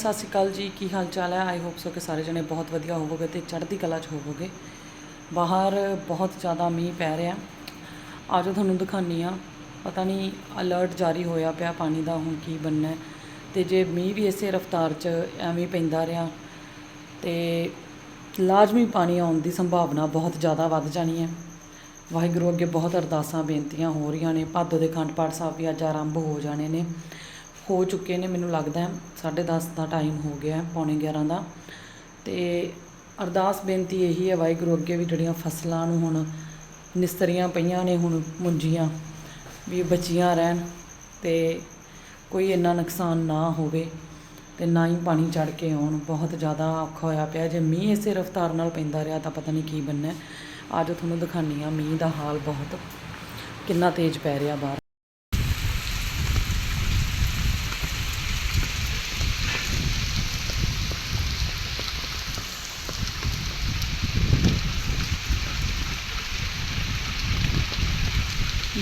ਸਤਿ ਸ਼੍ਰੀ ਅਕਾਲ ਜੀ, ਕੀ ਹਾਲ ਚਾਲ ਹੈ? ਆਈ ਹੋਪ ਸੋ ਕਿ ਸਾਰੇ ਜਣੇ ਬਹੁਤ ਵਧੀਆ ਹੋਵੋਗੇ ਤੇ ਚੜ੍ਹਦੀ ਕਲਾ 'ਚ ਹੋਵੋਗੇ। ਬਾਹਰ ਬਹੁਤ ਜ਼ਿਆਦਾ ਮੀਂਹ ਪੈ ਰਿਹਾ। ਆਜੋ ਤੁਹਾਨੂੰ ਦਿਖਾਨੀ ਆ ਪਤਾ ਨਹੀਂ ਅਲਰਟ ਜਾਰੀ ਹੋਇਆ ਪਿਆ ਪਾਣੀ ਦਾ ਹੁਣ ਕੀ ਬਣਨਾ ਹੈ। ਤੇ ਜੇ ਮੀਂਹ ਵੀ ਇਸੇ ਰਫ਼ਤਾਰ 'ਚ ਐਵੇਂ ਪੈਂਦਾ ਰਿਹਾ, ਤੇ ਲਾਜ਼ਮੀ ਪਾਣੀ ਆਉਣ ਦੀ ਸੰਭਾਵਨਾ ਬਹੁਤ ਜ਼ਿਆਦਾ ਵੱਧ ਜਾਣੀ ਹੈ। ਵਾਹਿਗੁਰੂ ਅੱਗੇ ਬਹੁਤ ਅਰਦਾਸਾਂ, ਬੇਨਤੀਆਂ ਹੋ ਰਹੀਆਂ ਨੇ। ਭਾਦੋ ਦੇ ਅਖੰਡ ਪਾਠ ਸਾਹਿਬ ਵੀ ਅੱਜ ਆਰੰਭ ਹੋ ਜਾਣੇ ਨੇ। ਹੋ ਚੁੱਕੇ ਨੇ ਮੈਨੂੰ ਲੱਗਦਾ ਹੈ 10:30 ਦਾ ਟਾਈਮ ਹੋ ਗਿਆ ਹੈ, ਪੌਣੇ 11 ਦਾ। ਤੇ ਅਰਦਾਸ ਬੇਨਤੀ ਇਹੀ ਹੈ ਵਾਹਿਗੁਰੂ ਅੱਗੇ ਵੀ ਜਿਹੜੀਆਂ ਫਸਲਾਂ ਨੂੰ ਹੁਣ ਨਿਸਤਰੀਆਂ ਪਈਆਂ ਨੇ ਹੁਣ ਮੁੰਜੀਆਂ ਵੀ ਬਚੀਆਂ ਰਹਿਣ ਤੇ ਕੋਈ ਇੰਨਾ ਨੁਕਸਾਨ ਨਾ ਹੋਵੇ ਤੇ ਨਾ ਹੀ ਪਾਣੀ ਚੜ ਕੇ ਆਉਣ। ਬਹੁਤ ਜ਼ਿਆਦਾ ਔਖਾ ਹੋਇਆ ਪਿਆ। ਜੇ ਮੀਂਹ ਇਸੇ ਰਫ਼ਤਾਰ ਨਾਲ ਪੈਂਦਾ ਰਿਹਾ ਤਾਂ ਪਤਾ ਨਹੀਂ ਕੀ ਬਣਨਾ ਹੈ। ਅੱਜ ਤੁਹਾਨੂੰ ਦਿਖਾਨੀ ਆ ਮੀਂਹ ਦਾ ਹਾਲ ਬਹੁਤ ਕਿੰਨਾ ਤੇਜ਼ ਪੈ ਰਿਹਾ ਬਾਹਰ।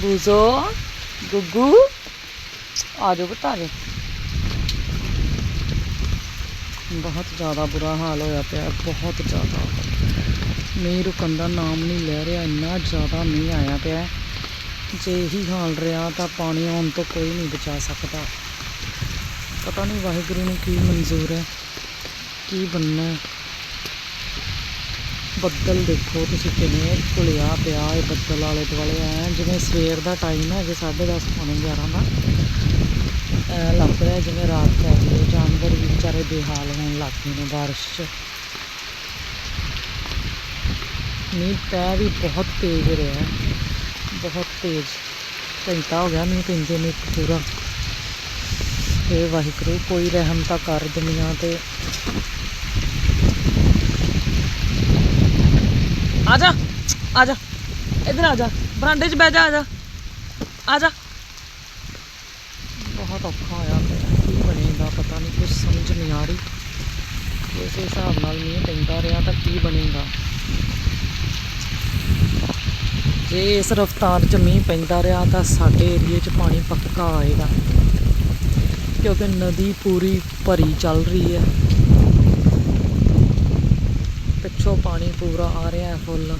ਬੂਜ਼ੋ ਗੁੱਗੂ। ਆ ਜਾਓ ਬਤਾ ਜਾਓ ਬਹੁਤ ਜ਼ਿਆਦਾ ਬੁਰਾ ਹਾਲ ਹੋਇਆ ਪਿਆ, ਬਹੁਤ ਜ਼ਿਆਦਾ। ਮੀਂਹ ਰੁਕਣ ਦਾ ਨਾਮ ਨਹੀਂ ਲੈ ਰਿਹਾ, ਇੰਨਾ ਜ਼ਿਆਦਾ ਮੀਂਹ ਆਇਆ ਪਿਆ। ਜੇ ਇਹੀ ਹਾਲ ਰਿਹਾ ਤਾਂ ਪਾਣੀ ਆਉਣ ਤੋਂ ਕੋਈ ਨਹੀਂ ਬਚਾ ਸਕਦਾ। ਪਤਾ ਨਹੀਂ ਵਾਹਿਗੁਰੂ ਨੂੰ ਕੀ ਮਨਜ਼ੂਰ ਹੈ, ਕੀ ਬਣਨਾ ਬੱਦਲ ਦੇਖੋ ਤੁਸੀਂ ਕਿਵੇਂ ਘੁਲਿਆ ਪਿਆ ਇਹ ਬੱਦਲ ਆਲੇ ਦੁਆਲੇ। ਐ ਜਿਵੇਂ ਸਵੇਰ ਦਾ ਟਾਈਮ ਹੈ, ਜੇ 10:30 ਪੌਣੇ 11 ਦਾ। ਐਂ ਲੱਗ ਰਿਹਾ ਜਿਵੇਂ ਰਾਤ ਪੈ ਗਈ ਜਾਨਵਰ ਵੀ ਵਿਚਾਰੇ ਬੇਹਾਲ ਹੋਣ ਲੱਗ ਗਏ ਨੇ ਬਾਰਿਸ਼ 'ਚ। ਮੀਂਹ ਪੈ ਵੀ ਬਹੁਤ ਤੇਜ਼ ਰਿਹਾ, ਬਹੁਤ ਤੇਜ਼। ਘੰਟਾ ਹੋ ਗਿਆ ਮੀਂਹ ਪੈਂਦੇ ਨੇ ਇੱਕ ਪੂਰਾ। ਹੇ ਵਾਹਿਗੁਰੂ, ਕੋਈ ਰਹਿਮ ਤਾਂ ਕਰ ਦੁਨੀਆ ਤੇ। ਆ ਜਾ ਆ ਜਾ। ਇਧਰ ਆ ਜਾ, ਬਰਾਂਡੇ 'ਚ ਬਹਿ ਜਾ, ਆ ਜਾ। ਆ ਜਾ। ਬਹੁਤ ਔਖਾ ਹੋਇਆ ਪਿਆ ਕੀ ਬਣੇਗਾ ਪਤਾ ਨਹੀਂ ਕੁਝ ਸਮਝ ਨਹੀਂ ਆ ਰਹੀ। ਇਸ ਹਿਸਾਬ ਨਾਲ ਮੀਂਹ ਪੈਂਦਾ ਰਿਹਾ ਤਾਂ ਕੀ ਬਣੇਗਾ। ਜੇ ਇਸ ਰਫ਼ਤਾਰ 'ਚ ਮੀਂਹ ਪੈਂਦਾ ਰਿਹਾ ਤਾਂ ਸਾਡੇ ਏਰੀਏ 'ਚ ਪਾਣੀ ਪੱਕਾ ਆਏਗਾ। ਕਿਉਂਕਿ ਨਦੀ ਪੂਰੀ ਭਰੀ ਚੱਲ ਰਹੀ ਹੈ। ਪਿੱਛੋਂ ਪਾਣੀ ਪੂਰਾ ਆ ਰਿਹਾ ਹੈ ਫੁੱਲ।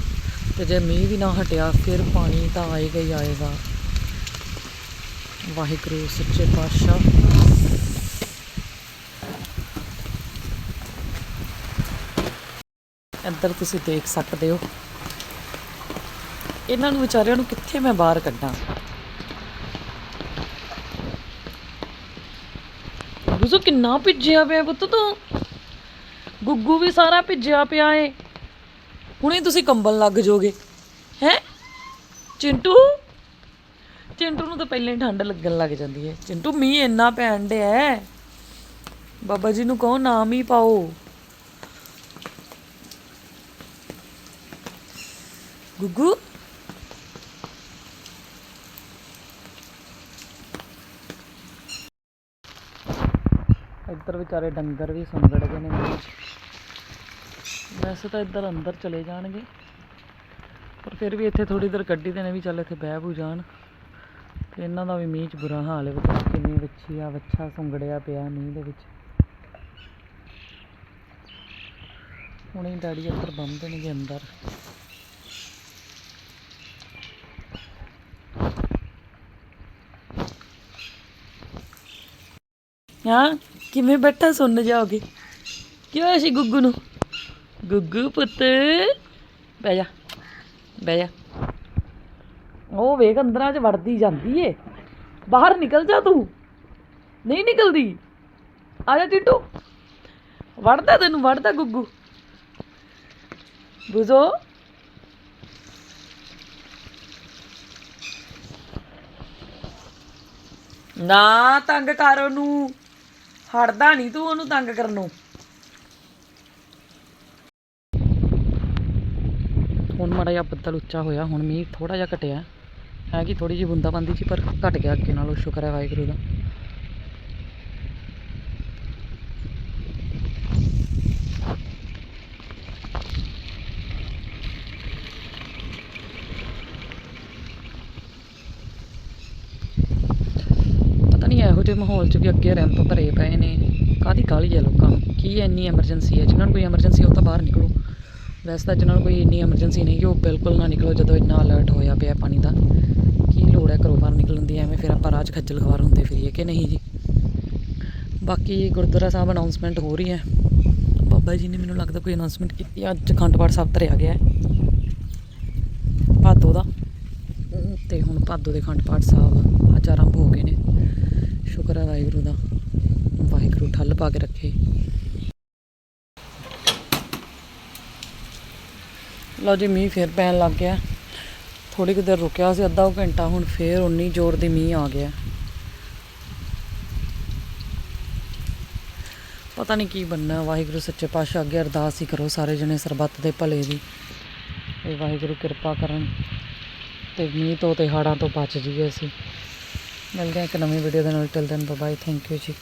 ਤੇ ਜੇ ਮੀਂਹ ਵੀ ਨਾ ਹਟਿਆ, ਫਿਰ ਪਾਣੀ ਤਾਂ ਆਏਗਾ ਹੀ ਆਏਗਾ। ਵਾਹਿਗੁਰੂ, ਸੱਚੇ ਪਾਤਸ਼ਾਹ। ਇੱਧਰ ਤੁਸੀਂ ਦੇਖ ਸਕਦੇ ਹੋ। ਇਹਨਾਂ ਨੂੰ ਵਿਚਾਰਿਆਂ ਨੂੰ ਕਿੱਥੇ ਮੈਂ ਬਾਹਰ ਕੱਢਾਂ? ਗੁੱਸੂ ਕਿੰਨਾ ਭਿੱਜਿਆ ਪਿਆ ਪੁੱਤ ਤੂੰ? ਗੁੱਗੂ ਵੀ ਸਾਰਾ ਭਿੱਜਿਆ ਪਿਆ ਏ। ਹੁਣੇ ਤੁਸੀਂ ਕੰਬਲ ਲੱਗ ਜਾਓਗੇ। ਹੈ? ਚਿੰਟੂ? ਚਿੰਟੂ ਨੂੰ ਤਾਂ ਪਹਿਲਾਂ ਹੀ ਠੰਡ ਲੱਗਣ ਲੱਗ ਜਾਂਦੀ ਹੈ। ਚਿੰਟੂ, ਮੀਂਹ ਇੰਨਾ ਪੈਣ ਡਿਆ ਹੈ। ਬਾਬਾ ਜੀ ਨੂੰ ਕਹੋ ਨਾਮ ਹੀ ਪਾਓ। ਗੁੱਗੂ? ਇੱਧਰ ਵਿਚਾਰੇ ਡੰਗਰ ਵੀ ਸੁੰਗੜ ਗਏ ਨੇ। ਵੈਸੇ ਤਾਂ ਇੱਧਰ ਅੰਦਰ ਚਲੇ ਜਾਣਗੇ। ਪਰ ਫਿਰ ਵੀ ਇੱਥੇ ਥੋੜੀ ਦੇਰ ਕੱਢੀ ਦੇ ਨੇ ਵੀ ਚੱਲ ਇੱਥੇ ਬਹਿ ਬੂ ਜਾਣ। ਤੇ ਇਹਨਾਂ ਦਾ ਵੀ ਮੀਂਹ 'ਚ ਬੁਰਾ ਹਾਲ ਹੈ ਵਿਚਾਰੇ ਕਿੰਨੀ ਵੱਛੀ ਆ, ਵੱਛਾ ਸੁੰਗੜਿਆ ਪਿਆ ਮੀਂਹ ਦੇ ਵਿੱਚ। ਹੁਣੇ ਡੈਡੀ ਇੱਧਰ ਬੰਨ ਦੇਣਗੇ ਅੰਦਰ। ਹਾਂ? ਕਿਵੇਂ ਬੈਠਾ ਸੁਣ ਜਾਓਗੇ? ਕੀ ਹੋਇਆ ਸੀ ਗੁੱਗੂ ਨੂੰ? ਗੁੱਗੂ ਪੁੱਤ, ਬਹਿ ਜਾ ਬਹਿ ਜਾ। ਉਹ ਵੇਖ ਅੰਦਰਾਂ 'ਚ ਵੜਦੀ ਜਾਂਦੀ ਏ। ਬਾਹਰ ਨਿਕਲ ਜਾ ਤੂੰ। ਨਹੀਂ ਨਿਕਲਦੀ। ਆ ਜਾ ਟਿੱਟੂ ਵੜਦਾ ਤੈਨੂੰ, ਵੜਦਾ ਗੁੱਗੂ। ਬੁਜ਼ੋ। ਨਾ ਤੰਗ ਕਰ ਉਹਨੂੰ। ਹਟਦਾ ਨਹੀਂ ਤੂੰ ਉਹਨੂੰ ਤੰਗ ਕਰਨੋਂ ਹੁਣ ਮਾੜਾ ਜਿਹਾ ਬੱਦਲ ਉੱਚਾ ਹੋਇਆ, ਹੁਣ ਮੀਂਹ ਥੋੜਾ ਜਿਹਾ ਘਟਿਆ। ਹੈਗੀ ਥੋੜੀ ਜਿਹੀ ਬੂੰਦਾਬਾਂਦੀ ਸੀ ਪਰ ਘਟ ਗਿਆ ਅੱਗੇ ਨਾਲੋਂ। ਸ਼ੁਕਰ ਹੈ ਵਾਹਿਗੁਰੂ ਦਾ ਪਤਾ ਨਹੀਂ ਇਹੋ ਜਿਹੇ ਮਾਹੌਲ 'ਚ ਵੀ ਅੱਗੇ ਰੈਂਪ ਭਰੇ ਪਏ ਨੇ। ਕਾਦੀ ਕਾਹਲੀ ਹੈ ਲੋਕਾਂ ਨੂੰ? ਕੀ ਇੰਨੀ ਐਮਰਜੈਂਸੀ ਹੈ ਜਿਨ੍ਹਾਂ ਨੂੰ ਕੋਈ ਐਮਰਜੈਂਸੀ ਉਹ ਤਾਂ ਬਾਹਰ ਨਿਕਲੋ। ਵੈਸੇ ਤਾਂ ਜਿਨ੍ਹਾਂ ਨੂੰ ਕੋਈ ਇੰਨੀ ਐਮਰਜੈਂਸੀ ਨਹੀਂ ਕਿ ਉਹ ਬਿਲਕੁਲ ਨਾ ਨਿਕਲੋ ਜਦੋਂ ਇੰਨਾ ਅਲਰਟ ਹੋਇਆ ਪਿਆ ਪਾਣੀ ਦਾ। ਕੀ ਲੋੜ ਹੈ ਘਰੋਂ ਬਾਹਰ ਨਿਕਲਣ ਦੀ? ਐਵੇਂ ਫਿਰ ਆਪਾਂ ਰਾਹ 'ਚ ਖੱਜਲ ਖਵਾਰ ਹੁੰਦੇ ਫਿਰੀਏ ਕਿ ਨਹੀਂ ਜੀ? ਬਾਕੀ ਗੁਰਦੁਆਰਾ ਸਾਹਿਬ ਅਨਾਉਂਸਮੈਂਟ ਹੋ ਰਹੀ ਹੈ। ਬਾਬਾ ਜੀ ਨੇ ਮੈਨੂੰ ਲੱਗਦਾ ਕੋਈ ਅਨਾਉਂਸਮੈਂਟ ਕੀਤੀ ਅੱਜ ਅਖੰਡ ਪਾਠ ਸਾਹਿਬ ਧਰਿਆ ਗਿਆ ਹੈ। ਭਾਦੋ ਦਾ। ਤੇ ਹੁਣ ਭਾਦੋ ਦੇ ਅਖੰਡ ਪਾਠ ਸਾਹਿਬ ਅੱਜ ਆਰੰਭ ਹੋ ਗਏ ਨੇ। ਸ਼ੁਕਰ ਹੈ ਵਾਹਿਗੁਰੂ ਦਾ। ਵਾਹਿਗੁਰੂ ਠੱਲ ਪਾ ਕੇ ਰੱਖੇ। ਲਓ ਜੀ, ਮੀਂਹ ਫੇਰ ਪੈਣ ਲੱਗ ਗਿਆ। ਥੋੜੀ ਕੁ ਦੇਰ ਰੁਕਿਆ ਸੀ, ਅੱਧਾ ਘੰਟਾ, ਹੁਣ ਫੇਰ ਉਨੀ ਜ਼ੋਰ ਦੀ ਮੀਂਹ ਆ ਗਿਆ। ਪਤਾ ਨਹੀਂ ਕੀ ਬੰਨਾ ਵਾਹਿਗੁਰੂ ਸੱਚੇ ਪਾਤਸ਼ਾਹ ਅੱਗੇ ਅਰਦਾਸ ਹੀ ਕਰੋ ਸਾਰੇ ਜਣੇ ਸਰਬੱਤ ਦੇ ਭਲੇ ਦੀ। ਇਹ ਵਾਹਿਗੁਰੂ ਕਿਰਪਾ ਕਰਨ ਤੇ ਮੀਂਹ ਤੋਂ ਤੇ ਹੜ੍ਹਾਂ ਤੋਂ ਬਚ ਜੀਏ ਅਸੀਂ। ਮਿਲਦੇ ਹਾਂ ਇੱਕ ਨਵੀਂ ਵੀਡੀਓ ਦੇ ਨਾਲ। ਟਿਲ ਦਿਨ ਬਾਏ ਥੈਂਕ ਯੂ ਜੀ।